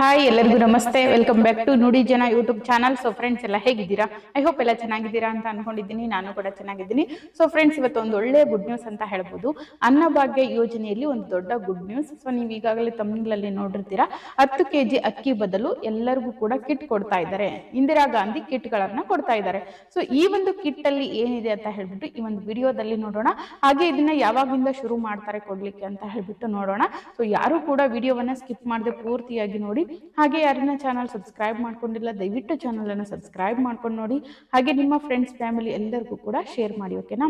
Hi ಎಲ್ಲರಿಗೂ ನಮಸ್ತೆ. Welcome back to ನುಡಿ ಜನ ಯೂಟ್ಯೂಬ್ ಚಾನಲ್ ಸೊ ಫ್ರೆಂಡ್ಸ್ ಎಲ್ಲ ಹೇಗಿದ್ದೀರಾ? ಐ ಹೋಪ್ ಎಲ್ಲ ಚೆನ್ನಾಗಿದ್ದೀರಾ ಅಂತ ಅನ್ಕೊಂಡಿದ್ದೀನಿ. ನಾನು ಕೂಡ ಚೆನ್ನಾಗಿದ್ದೀನಿ. ಸೊ ಫ್ರೆಂಡ್ಸ್ ಇವತ್ತು ಒಂದು ಒಳ್ಳೆ ಗುಡ್ ನ್ಯೂಸ್ ಅಂತ ಹೇಳ್ಬೋದು. ಅನ್ನಭಾಗ್ಯ ಯೋಜನೆಯಲ್ಲಿ ಒಂದು ದೊಡ್ಡ ಗುಡ್ ನ್ಯೂಸ್ ಸೊ ನೀವು ಈಗಾಗಲೇ ತಮಿಳಲ್ಲಿ ನೋಡಿರ್ತೀರಾ. ಹತ್ತು ಕೆ ಜಿ ಅಕ್ಕಿ ಬದಲು ಎಲ್ಲರಿಗೂ ಕೂಡ ಕಿಟ್ ಕೊಡ್ತಾ ಇದ್ದಾರೆ. ಇಂದಿರಾ ಗಾಂಧಿ ಕಿಟ್ ಗಳನ್ನ ಕೊಡ್ತಾ ಇದ್ದಾರೆ. ಸೊ ಈ ಒಂದು ಕಿಟ್ ಅಲ್ಲಿ ಏನಿದೆ ಅಂತ ಹೇಳ್ಬಿಟ್ಟು ಈ ಒಂದು ವಿಡಿಯೋದಲ್ಲಿ ನೋಡೋಣ. ಹಾಗೆ ಇದನ್ನ ಯಾವಾಗಿಂದ ಶುರು ಮಾಡ್ತಾರೆ ಕೊಡ್ಲಿಕ್ಕೆ ಅಂತ ಹೇಳ್ಬಿಟ್ಟು ನೋಡೋಣ. ಸೊ ಯಾರು ಕೂಡ ವಿಡಿಯೋವನ್ನ ಸ್ಕಿಪ್ ಮಾಡದೆ ಪೂರ್ತಿಯಾಗಿ ನೋಡಿ. ಹಾಗೆ ಯಾರನ್ನ ಚಾನಲ್ ಸಬ್ಸ್ಕ್ರೈಬ್ ಮಾಡ್ಕೊಂಡಿಲ್ಲ, ದಯವಿಟ್ಟು ಚಾನಲ್ ಅನ್ನು ಸಬ್ಸ್ಕ್ರೈಬ್ ಮಾಡ್ಕೊಂಡು ನೋಡಿ. ಹಾಗೆ ನಿಮ್ಮ ಫ್ರೆಂಡ್ಸ್ ಫ್ಯಾಮಿಲಿ ಎಲ್ಲರಿಗೂ ಕೂಡ ಶೇರ್ ಮಾಡಿ ಓಕೆನಾ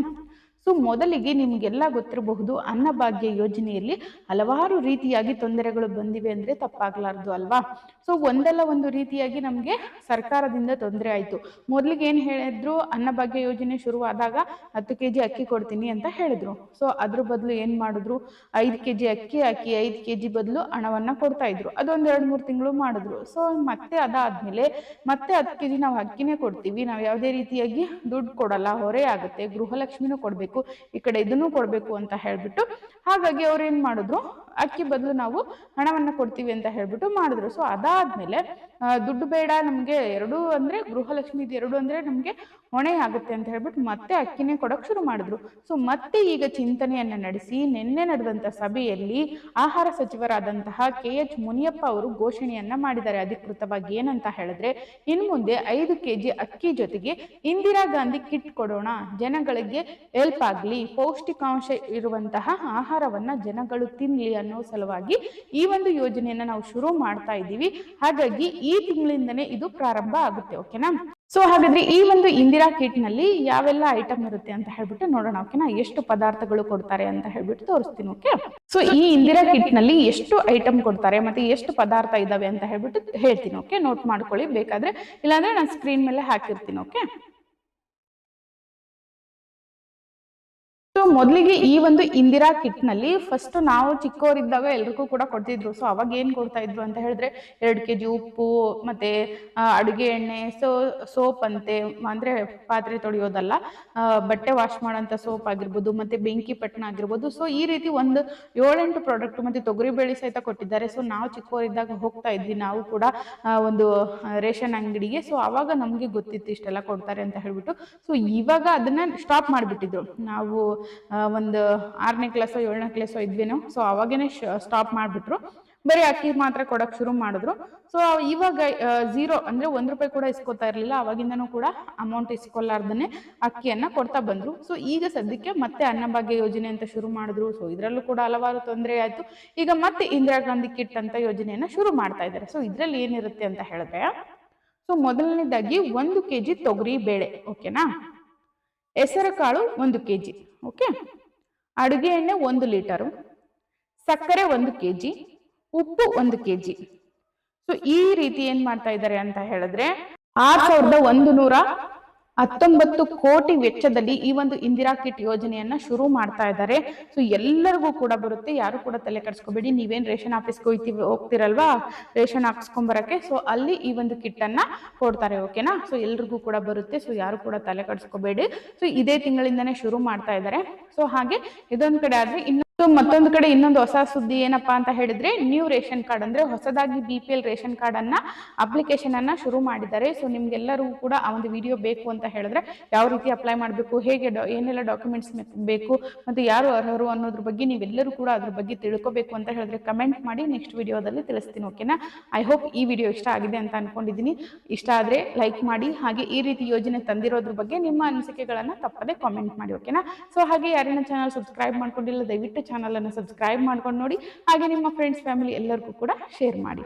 ಸೊ ಮೊದಲಿಗೆ ನಿಮಗೆಲ್ಲ ಗೊತ್ತಿರಬಹುದು ಅನ್ನಭಾಗ್ಯ ಯೋಜನೆಯಲ್ಲಿ ಹಲವಾರು ರೀತಿಯಾಗಿ ತೊಂದರೆಗಳು ಬಂದಿವೆ ಅಂದ್ರೆ ತಪ್ಪಾಗ್ಲಾರ್ದು ಅಲ್ವಾ? ಸೊ ಒಂದಲ್ಲ ಒಂದು ರೀತಿಯಾಗಿ ನಮಗೆ ಸರ್ಕಾರದಿಂದ ತೊಂದರೆ ಆಯಿತು. ಮೊದಲಿಗೆ ಏನು ಹೇಳಿದ್ರು, ಅನ್ನಭಾಗ್ಯ ಯೋಜನೆ ಶುರುವಾದಾಗ ಹತ್ತು ಕೆ ಜಿ ಅಕ್ಕಿ ಕೊಡ್ತೀನಿ ಅಂತ ಹೇಳಿದ್ರು. ಸೊ ಅದ್ರ ಬದಲು ಏನು ಮಾಡಿದ್ರು? ಐದು ಕೆ ಜಿ ಅಕ್ಕಿ ಹಾಕಿ ಐದು ಕೆ ಜಿ ಬದಲು ಹಣವನ್ನ ಕೊಡ್ತಾ ಇದ್ರು. ಅದೊಂದು ಎರಡು ಮೂರು ತಿಂಗಳು ಮಾಡಿದ್ರು. ಸೊ ಮತ್ತೆ ಅದಾದ್ಮೇಲೆ ಮತ್ತೆ ಹತ್ತು ಕೆ ಜಿ ನಾವು ಅಕ್ಕಿನೇ ಕೊಡ್ತೀವಿ. ನಾವು ಯಾವುದೇ ರೀತಿಯಾಗಿ ದುಡ್ಡು ಕೊಡಲ್ಲ, ಹೊರೆ ಆಗುತ್ತೆ, ಗೃಹಲಕ್ಷ್ಮಿನೂ ಕೊಡಬೇಕು. ಈ ಕಡೆ ಇದನ್ನು ಕೊಡಬೇಕು ಅಂತ ಹೇಳ್ಬಿಟ್ಟು ಹಾಗಾಗಿ ಅವ್ರು ಏನ್ ಮಾಡಿದ್ರು? ಅಕ್ಕಿ ಬದಲು ನಾವು ಹಣವನ್ನ ಕೊಡ್ತೀವಿ ಅಂತ ಹೇಳ್ಬಿಟ್ಟು ಮಾಡಿದ್ರು. ಸೊ ಅದಾದ್ಮೇಲೆ ದುಡ್ಡು ಬೇಡ ನಮ್ಗೆ ಎರಡು ಅಂದ್ರೆ ಗೃಹಲಕ್ಷ್ಮಿ ಎರಡು ಅಂದ್ರೆ ನಮ್ಗೆ ಹೊಣೆ ಆಗುತ್ತೆ ಅಂತ ಹೇಳ್ಬಿಟ್ಟು ಮತ್ತೆ ಅಕ್ಕಿನೇ ಕೊಡಕ್ ಶುರು ಮಾಡಿದ್ರು. ಸೊ ಮತ್ತೆ ಈಗ ಚಿಂತನೆಯನ್ನ ನಡೆಸಿ, ನಿನ್ನೆ ನಡೆದಂತ ಸಭೆಯಲ್ಲಿ ಆಹಾರ ಸಚಿವರಾದಂತಹ ಕೆ ಎಚ್ ಮುನಿಯಪ್ಪ ಅವರು ಘೋಷಣೆಯನ್ನ ಮಾಡಿದ್ದಾರೆ ಅಧಿಕೃತವಾಗಿ. ಏನಂತ ಹೇಳಿದ್ರೆ ಇನ್ ಮುಂದೆ ಐದು ಕೆಜಿ ಅಕ್ಕಿ ಜೊತೆಗೆ ಇಂದಿರಾ ಗಾಂಧಿ ಕಿಟ್ ಕೊಡೋಣ. ಜನಗಳಿಗೆ ಹೆಲ್ಪ್ ಆಗ್ಲಿ. ಪೌಷ್ಟಿಕಾಂಶ ಇರುವಂತಹ ಆಹಾರವನ್ನ ಜನಗಳು ತಿನ್ಲಿ ಅನ್ನೋ ಸಲುವಾಗಿ ಈ ಒಂದು ಯೋಜನೆಯನ್ನ ನಾವು ಶುರು ಮಾಡ್ತಾ ಇದ್ದೀವಿ. ಹಾಗಾಗಿ ಈ ತಿಂಗಳಿಂದನೇ ಇದು ಪ್ರಾರಂಭ ಆಗುತ್ತೆ ಓಕೆನಾ ಸೊ ಹಾಗಾದ್ರೆ ಈ ಒಂದು ಇಂದಿರಾ ಕಿಟ್ನಲ್ಲಿ ಯಾವೆಲ್ಲ ಐಟಮ್ ಇರುತ್ತೆ ಅಂತ ಹೇಳ್ಬಿಟ್ಟು ನೋಡೋಣ ಓಕೆನಾ ಎಷ್ಟು ಪದಾರ್ಥಗಳು ಕೊಡ್ತಾರೆ ಅಂತ ಹೇಳ್ಬಿಟ್ಟು ತೋರಿಸ್ತೀನಿ ಓಕೆ ಸೊ ಈ ಇಂದಿರಾ ಕಿಟ್ನಲ್ಲಿ ಎಷ್ಟು ಐಟಮ್ ಕೊಡ್ತಾರೆ ಮತ್ತೆ ಎಷ್ಟು ಪದಾರ್ಥ ಇದಾವೆ ಅಂತ ಹೇಳ್ಬಿಟ್ಟು ಹೇಳ್ತೀನಿ ಓಕೆ ನೋಟ್ ಮಾಡ್ಕೊಳ್ಳಿ, ಬೇಕಾದ್ರೆ. ಇಲ್ಲಾಂದ್ರೆ ನಾನು ಸ್ಕ್ರೀನ್ ಮೇಲೆ ಹಾಕಿರ್ತೀನಿ ಓಕೆ ಮೊದಲಿಗೆ ಈ ಒಂದು ಇಂದಿರಾ ಕಿಟ್ನಲ್ಲಿ ಫಸ್ಟ್ ನಾವು ಚಿಕ್ಕವರಿದ್ದಾಗ ಎಲ್ರಿಗೂ ಕೂಡ ಕೊಡ್ತಿದ್ರು. ಸೊ ಅವಾಗ ಏನ್ ಕೊಡ್ತಾ ಇದ್ರು ಅಂತ ಹೇಳಿದ್ರೆ ಎರಡು ಕೆಜಿ ಉಪ್ಪು, ಮತ್ತೆ ಅಡುಗೆ ಎಣ್ಣೆ ಸೊ ಸೋಪ್ ಅಂತೆ, ಅಂದ್ರೆ ಪಾತ್ರೆ ತೊಳೆಯೋದಲ್ಲ. ಬಟ್ಟೆ ವಾಶ್ ಮಾಡೋಂಥ ಸೋಪ್ ಆಗಿರ್ಬೋದು, ಮತ್ತೆ ಬೆಂಕಿ ಪಟ್ಟಣ ಆಗಿರ್ಬೋದು. ಸೊ ಈ ರೀತಿ ಒಂದು ಏಳೆಂಟು ಪ್ರಾಡಕ್ಟ್ ಮತ್ತೆ ತೊಗರಿ ಬೇಳೆ ಸಹಿತ ಕೊಟ್ಟಿದ್ದಾರೆ. ಸೊ ನಾವು ಚಿಕ್ಕವರಿದ್ದಾಗ ಹೋಗ್ತಾ ಇದ್ವಿ. ನಾವು ಕೂಡ ಒಂದು ರೇಷನ್ ಅಂಗಡಿಗೆ. ಸೊ ಅವಾಗ ನಮಗೆ ಗೊತ್ತಿತ್ತು ಇಷ್ಟೆಲ್ಲ ಕೊಡ್ತಾರೆ ಅಂತ ಹೇಳ್ಬಿಟ್ಟು. ಸೊ ಇವಾಗ ಅದನ್ನ ಸ್ಟಾಪ್ ಮಾಡಿಬಿಟ್ಟಿದ್ರು. ನಾವು ಒಂದು ಆರನೇ ಕ್ಲಾಸೋ ಏಳನೇ ಕ್ಲಾಸೋ ಇದ್ವೇನೋ. ಸೊ ಅವಾಗೇನೆ ಸ್ಟಾಪ್ ಮಾಡಿಬಿಟ್ರು. ಬರೀ ಅಕ್ಕಿ ಮಾತ್ರ ಕೊಡಕ್ ಶುರು ಮಾಡಿದ್ರು. ಸೊ ಇವಾಗ ಝೀರೋ ಅಂದ್ರೆ ಒಂದ್ ರೂಪಾಯಿ ಕೂಡ ಇಸ್ಕೊತಾ ಇರ್ಲಿಲ್ಲ. ಅವಾಗಿಂದನೂ ಕೂಡ ಅಮೌಂಟ್ ಇಸ್ಕೊಲಾರ್ದನೆ ಅಕ್ಕಿಯನ್ನ ಕೊಡ್ತಾ ಬಂದ್ರು. ಸೊ ಈಗ ಸದ್ಯಕ್ಕೆ ಮತ್ತೆ ಅನ್ನಭಾಗ್ಯ ಯೋಜನೆ ಅಂತ ಶುರು ಮಾಡಿದ್ರು. ಸೊ ಇದರಲ್ಲೂ ಕೂಡ ಹಲವಾರು ತೊಂದರೆ ಆಯ್ತು. ಈಗ ಮತ್ತೆ ಇಂದಿರಾ ಗಾಂಧಿ ಕಿಟ್ ಅಂತ ಯೋಜನೆಯನ್ನ ಶುರು ಮಾಡ್ತಾ ಇದ್ದಾರೆ. ಸೊ ಇದ್ರಲ್ಲಿ ಏನಿರುತ್ತೆ ಅಂತ ಹೇಳಿದ್ರೆ ಸೊ ಮೊದಲನೇದಾಗಿ ಒಂದು ಕೆಜಿ ತೊಗರಿ ಬೇಳೆ ಓಕೆನಾ ಹೆಸರು ಕಾಳು ಒಂದು ಕೆಜಿ ಓಕೆ ಅಡುಗೆ ಎಣ್ಣೆ ಒಂದು ಲೀಟರು, ಸಕ್ಕರೆ ಒಂದು ಕೆಜಿ, ಉಪ್ಪು ಒಂದು ಕೆಜಿ. ಸೊ ಈ ರೀತಿ ಏನ್ ಮಾಡ್ತಾ ಇದ್ದಾರೆ ಅಂತ ಹೇಳಿದ್ರೆ, ಆರ್ ಸಾವಿರದ ಒಂದು ನೂರ ಹತ್ತೊಂಬತ್ತು ಕೋಟಿ ವೆಚ್ಚದಲ್ಲಿ ಈ ಒಂದು ಇಂದಿರಾ ಕಿಟ್ ಯೋಜನೆಯನ್ನ ಶುರು ಮಾಡ್ತಾ ಇದ್ದಾರೆ. ಸೊ ಎಲ್ಲರಿಗೂ ಕೂಡ ಬರುತ್ತೆ. ಯಾರು ಕೂಡ ತಲೆ ಕೆಡಿಸ್ಕೋಬೇಡಿ. ನೀವೇನ್ ರೇಷನ್ ಆಫೀಸ್ಗೆ ಹೋಗ್ತೀವಿ ಹೋಗ್ತಿರಲ್ವಾ? ರೇಷನ್ ಹಾಕ್ಸ್ಕೊಂಬರಕ್ಕೆ. ಸೊ ಅಲ್ಲಿ ಈ ಒಂದು ಕಿಟ್ ಅನ್ನ ಕೊಡ್ತಾರೆ ಓಕೆನಾ ಸೊ ಎಲ್ರಿಗೂ ಕೂಡ ಬರುತ್ತೆ. ಸೊ ಯಾರು ಕೂಡ ತಲೆ ಕೆಡಿಸ್ಕೋಬೇಡಿ. ಸೊ ಇದೇ ತಿಂಗಳಿಂದನೇ ಶುರು ಮಾಡ್ತಾ ಇದ್ದಾರೆ. ಸೊ ಹಾಗೆ ಇದೊಂದ್ ಕಡೆ ಆದ್ರೆ ಇನ್ನು ಸೊ ಮತ್ತೊಂದು ಕಡೆ ಇನ್ನೊಂದು ಹೊಸ ಸುದ್ದಿ ಏನಪ್ಪಾ ಅಂತ ಹೇಳಿದ್ರೆ ನ್ಯೂ ರೇಷನ್ ಕಾರ್ಡ್ ಅಂದ್ರೆ ಹೊಸದಾಗಿ B P L ration card ಅನ್ನ ಅಪ್ಲಿಕೇಶನ್ ಅನ್ನ ಶುರು ಮಾಡಿದ್ದಾರೆ. ಸೊ ನಿಮ್ಗೆಲ್ಲರಿಗೂ ಕೂಡ ಆ ಒಂದು ವಿಡಿಯೋ ಬೇಕು ಅಂತ ಹೇಳಿದ್ರೆ, ಯಾವ ರೀತಿ ಅಪ್ಲೈ ಮಾಡಬೇಕು, ಹೇಗೆ ಏನೆಲ್ಲ ಡಾಕ್ಯುಮೆಂಟ್ಸ್ ಬೇಕು, ಮತ್ತೆ ಯಾರು ಅರ್ಹರು ಅನ್ನೋದ್ರ ಬಗ್ಗೆ ನೀವೆಲ್ಲರೂ ಕೂಡ ಅದ್ರ ಬಗ್ಗೆ ತಿಳ್ಕೋಬೇಕು ಅಂತ ಹೇಳಿದ್ರೆ ಕಮೆಂಟ್ ಮಾಡಿ ನೆಕ್ಸ್ಟ್ ವಿಡಿಯೋದಲ್ಲಿ ತಿಳಿಸ್ತೀನಿ ಓಕೆನಾ ಐ ಹೋಪ್ ಈ ವಿಡಿಯೋ ಇಷ್ಟ ಆಗಿದೆ ಅಂತ ಅನ್ಕೊಂಡಿದ್ದೀನಿ. ಇಷ್ಟ ಆದ್ರೆ ಲೈಕ್ ಮಾಡಿ, ಹಾಗೆ ಈ ರೀತಿ ಯೋಜನೆ ತಂದಿರೋದ್ರ ಬಗ್ಗೆ ನಿಮ್ಮ ಅನಿಸಿಕೆಗಳನ್ನ ತಪ್ಪದೆ ಕಾಮೆಂಟ್ ಮಾಡಿ ಓಕೆನಾ ಸೊ ಹಾಗೆ ಯಾರಿನ ಚಾನಲ್ ಸಬ್ಸ್ಕ್ರೈಬ್ ಮಾಡ್ಕೊಂಡಿಲ್ಲ, ದಯವಿಟ್ಟು ಚಾನಲ್ ಅನ್ನು ಸಬ್ಸ್ಕ್ರೈಬ್ ಮಾಡ್ಕೊಂಡು ನೋಡಿ ಹಾಗೆ ನಿಮ್ಮ ಫ್ರೆಂಡ್ಸ್ ಫ್ಯಾಮಿಲಿ ಎಲ್ಲರಿಗೂ ಕೂಡ ಶೇರ್ ಮಾಡಿ.